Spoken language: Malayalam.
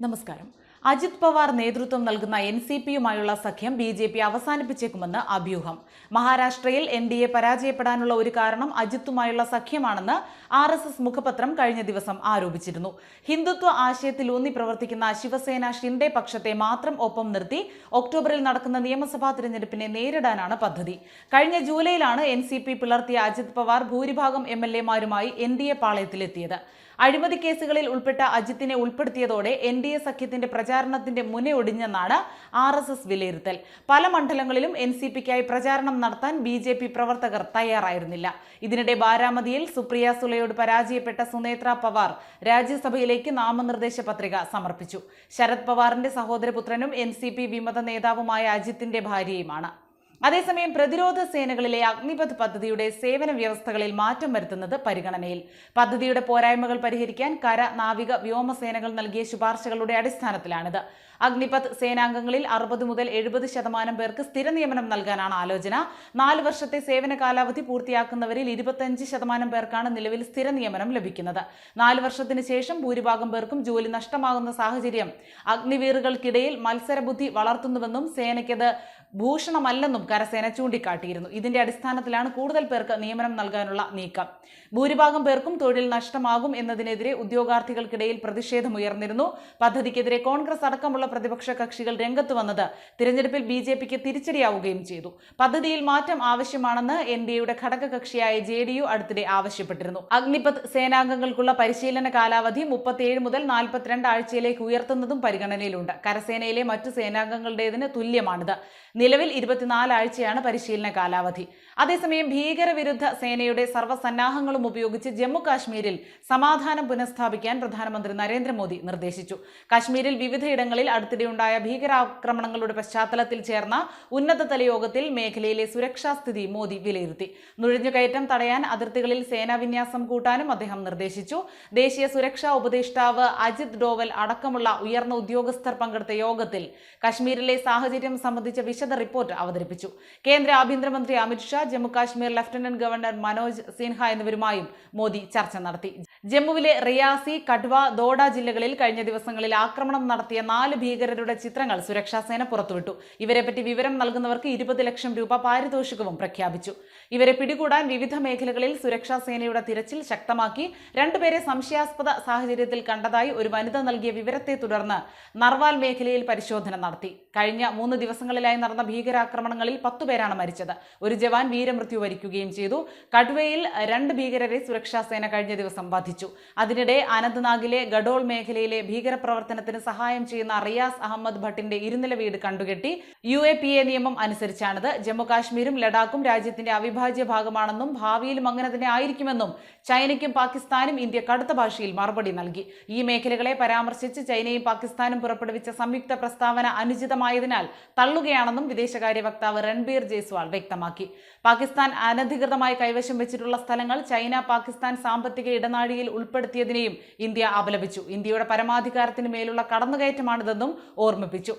നമസ്കാരം. അജിത് പവാർ നേതൃത്വം നൽകുന്ന എൻ സി പിയുമായുള്ള സഖ്യം ബി ജെ പി അവസാനിപ്പിച്ചേക്കുമെന്ന് അഭ്യൂഹം. മഹാരാഷ്ട്രയിൽ എൻ ഡി എ പരാജയപ്പെടാനുള്ള ഒരു കാരണം അജിത്തുമായുള്ള സഖ്യമാണെന്ന് ആർ എസ് എസ് മുഖപത്രം കഴിഞ്ഞ ദിവസം ആരോപിച്ചിരുന്നു. ഹിന്ദുത്വ ആശയത്തിൽ ഊന്നി പ്രവർത്തിക്കുന്ന ശിവസേന ഷിൻഡെ പക്ഷത്തെ മാത്രം ഒപ്പം നിർത്തി ഒക്ടോബറിൽ നടക്കുന്ന നിയമസഭാ തിരഞ്ഞെടുപ്പിനെ നേരിടാനാണ് പദ്ധതി. കഴിഞ്ഞ ജൂലൈയിലാണ് എൻ സി പി പിളർത്തിയ അജിത് പവാർ ഭൂരിഭാഗം എം എൽ എമാരുമായി എൻ ഡി എ പാളയത്തിലെത്തിയത്. അഴിമതി കേസുകളിൽ ഉൾപ്പെട്ട അജിത്തിനെ ഉൾപ്പെടുത്തിയതോടെ എൻ ഡി എ സഖ്യത്തിന്റെ പ്രചാരണത്തിന്റെ മുനയൊടിഞ്ഞെന്നാണ് ആർ എസ് എസ് വിലയിരുത്തൽ. പല മണ്ഡലങ്ങളിലും എൻ സി പിക്കായി പ്രചാരണം നടത്താൻ ബി ജെ പി പ്രവർത്തകർ തയ്യാറായിരുന്നില്ല. ഇതിനിടെ ബാരാമതിയിൽ സുപ്രിയ സുലയോട് പരാജയപ്പെട്ട സുനേത്ര പവാർ രാജ്യസഭയിലേക്ക് നാമനിർദ്ദേശ പത്രിക സമർപ്പിച്ചു. ശരത് പവാറിന്റെ സഹോദരപുത്രനും എൻ സി പി വിമത നേതാവുമായ അജിത്തിന്റെ ഭാര്യയുമാണ്. അതേസമയം പ്രതിരോധ സേനകളിലെ അഗ്നിപഥ് പദ്ധതിയുടെ സേവന വ്യവസ്ഥകളിൽ മാറ്റം വരുത്തുന്നത് പരിഗണനയിൽ. പദ്ധതിയുടെ പോരായ്മകൾ പരിഹരിക്കാൻ കര നാവിക വ്യോമസേനകൾ നൽകിയ ശുപാർശകളുടെ അടിസ്ഥാനത്തിലാണിത്. അഗ്നിപഥ് സേനാംഗങ്ങളിൽ അറുപത് മുതൽ എഴുപത് ശതമാനം പേർക്ക് സ്ഥിര നിയമനം നൽകാനാണ് ആലോചന. നാല് വർഷത്തെ സേവന കാലാവധി പൂർത്തിയാക്കുന്നവരിൽ ഇരുപത്തഞ്ച് ശതമാനം പേർക്കാണ് നിലവിൽ സ്ഥിര നിയമനം ലഭിക്കുന്നത്. നാല് വർഷത്തിന് ശേഷം ഭൂരിഭാഗം പേർക്കും ജോലി നഷ്ടമാകുന്ന സാഹചര്യം അഗ്നിവീറുകൾക്കിടയിൽ മത്സരബുദ്ധി വളർത്തുന്നുവെന്നും സേനയ്ക്കത് ഭൂഷണമല്ലെന്നും കരസേന ചൂണ്ടിക്കാട്ടിയിരുന്നു. ഇതിന്റെ അടിസ്ഥാനത്തിലാണ് കൂടുതൽ പേർക്ക് നിയമനം നൽകാനുള്ള നീക്കം. ഭൂരിഭാഗം പേർക്കും തൊഴിൽ നഷ്ടമാകും എന്നതിനെതിരെ ഉദ്യോഗാർത്ഥികൾക്കിടയിൽ പ്രതിഷേധമുയർന്നിരുന്നു പദ്ധതിക്കെതിരെ കോൺഗ്രസ് അടക്കമുള്ള പ്രതിപക്ഷ കക്ഷികൾ രംഗത്ത് വന്നത് തിരഞ്ഞെടുപ്പിൽ ബി ജെ പിക്ക് തിരിച്ചടിയാവുകയും ചെയ്തു. പദ്ധതിയിൽ മാറ്റം ആവശ്യമാണെന്ന് എൻ ഡി എയുടെ ഘടകകക്ഷിയായ ജെ ഡി യു അടുത്തിടെ ആവശ്യപ്പെട്ടിരുന്നു. അഗ്നിപത് സേനാംഗങ്ങൾക്കുള്ള പരിശീലന കാലാവധി മുപ്പത്തിയേഴ് മുതൽ നാൽപ്പത്തിരണ്ട് ആഴ്ചയിലേക്ക് ഉയർത്തുന്നതും പരിഗണനയിലുണ്ട്. കരസേനയിലെ മറ്റു സേനാംഗങ്ങളുടേതിന് തുല്യമാണിത്. നിലവിൽ ഇരുപത്തിനാല് ആഴ്ചയാണ് പരിശീലന കാലാവധി. അതേസമയം ഭീകരവിരുദ്ധ സേനയുടെ സർവസന്നാഹങ്ങളും ഉപയോഗിച്ച് ജമ്മു കാശ്മീരിൽ സമാധാനം പുനഃസ്ഥാപിക്കാൻ പ്രധാനമന്ത്രി നരേന്ദ്രമോദി നിർദ്ദേശിച്ചു. കാശ്മീരിൽ വിവിധയിടങ്ങളിൽ അടുത്തിടെയുണ്ടായ ഭീകരാക്രമണങ്ങളുടെ പശ്ചാത്തലത്തിൽ ചേർന്ന ഉന്നതതല യോഗത്തിൽ മേഖലയിലെ സുരക്ഷാ സ്ഥിതി മോദി വിലയിരുത്തി. നുഴഞ്ഞുകയറ്റം തടയാൻ അതിർത്തികളിൽ സേനാവിന്യാസം കൂട്ടാനും അദ്ദേഹം നിർദ്ദേശിച്ചു. ദേശീയ സുരക്ഷാ ഉപദേഷ്ടാവ് അജിത് ഡോവൽ അടക്കമുള്ള ഉയർന്ന ഉദ്യോഗസ്ഥർ പങ്കെടുത്ത യോഗത്തിൽ കാശ്മീരിലെ സാഹചര്യം സംബന്ധിച്ച വിശദ റിപ്പോർട്ട് അവതരിപ്പിച്ചു. കേന്ദ്ര ആഭ്യന്തരമന്ത്രി അമിത്ഷാ ജമ്മു കാശ്മീർ ലഫ്റ്റനന്റ് ഗവർണർ മനോജ് സിൻഹ എന്നിവരുമായും മോദി ചർച്ച നടത്തി. ജമ്മുവിലെ റിയാസി കട്വ ദോഡ ജില്ലകളിൽ കഴിഞ്ഞ ദിവസങ്ങളിൽ ആക്രമണം നടത്തിയ നാല് ഭീകരരുടെ ചിത്രങ്ങൾ സുരക്ഷാസേന പുറത്തുവിട്ടു. ഇവരെപ്പറ്റി വിവരം നൽകുന്നവർക്ക് ഇരുപത് ലക്ഷം രൂപ പാരിതോഷികവും പ്രഖ്യാപിച്ചു. ഇവരെ പിടികൂടാൻ വിവിധ മേഖലകളിൽ സുരക്ഷാസേനയുടെ തിരച്ചിൽ ശക്തമാക്കി രണ്ടുപേരെ സംശയാസ്പദ സാഹചര്യത്തിൽ കണ്ടതായി ഒരു വനിത നൽകിയ വിവരത്തെ തുടർന്ന് നർവാൽ മേഖലയിൽ പരിശോധന നടത്തി. കഴിഞ്ഞ മൂന്ന് ദിവസങ്ങളിലായി നടന്ന ഭീകരാക്രമണങ്ങളിൽ പത്തുപേരാണ് മരിച്ചത്. ഒരു ജവാൻ വീരമൃത്യു വരിക്കുകയും ചെയ്തു. കട്വയിൽ രണ്ട് ഭീകരരെ സുരക്ഷാസേന കഴിഞ്ഞ ദിവസം വധിച്ചു. അതിനിടെ അനന്ത്നാഗിലെ ഗഡോൾ മേഖലയിലെ ഭീകരപ്രവർത്തനത്തിന് സഹായം ചെയ്യുന്ന റിയാസ് അഹമ്മദ് ഭട്ടിന്റെ ഇരുനില വീട് കണ്ടുകെട്ടി യു എ പി എ നിയമം അനുസരിച്ചാണിത്. ജമ്മുകാശ്മീരും ലഡാക്കും രാജ്യത്തിന്റെ അവിഭാജ്യ ഭാഗമാണെന്നും ഭാവിയിലും അങ്ങനെ തന്നെ ആയിരിക്കുമെന്നും ചൈനയ്ക്കും പാകിസ്ഥാനും ഇന്ത്യ കടുത്ത ഭാഷയിൽ മറുപടി നൽകി. ഈ മേഖലകളെ പരാമർശിച്ച് ചൈനയും പാകിസ്ഥാനും പുറപ്പെടുവിച്ച സംയുക്ത പ്രസ്താവന അനുചിതമായതിനാൽ തള്ളുകയാണെന്നും വിദേശകാര്യ വക്താവ് രൺബീർ ജയ്സ്വാൾ വ്യക്തമാക്കി. പാകിസ്ഥാൻ അനധികൃതമായി കൈവശം വെച്ചിട്ടുള്ള സ്ഥലങ്ങൾ ചൈന പാകിസ്ഥാൻ സാമ്പത്തിക ഇടനാഴിയിൽ ഉൾപ്പെടുത്തിയതിനെയും ഇന്ത്യ അപലപിച്ചു. ഇന്ത്യയുടെ പരമാധികാരത്തിന് മേലുള്ള കടന്നുകയറ്റമാണിതെന്നും ഓർമ്മിപ്പിച്ചു.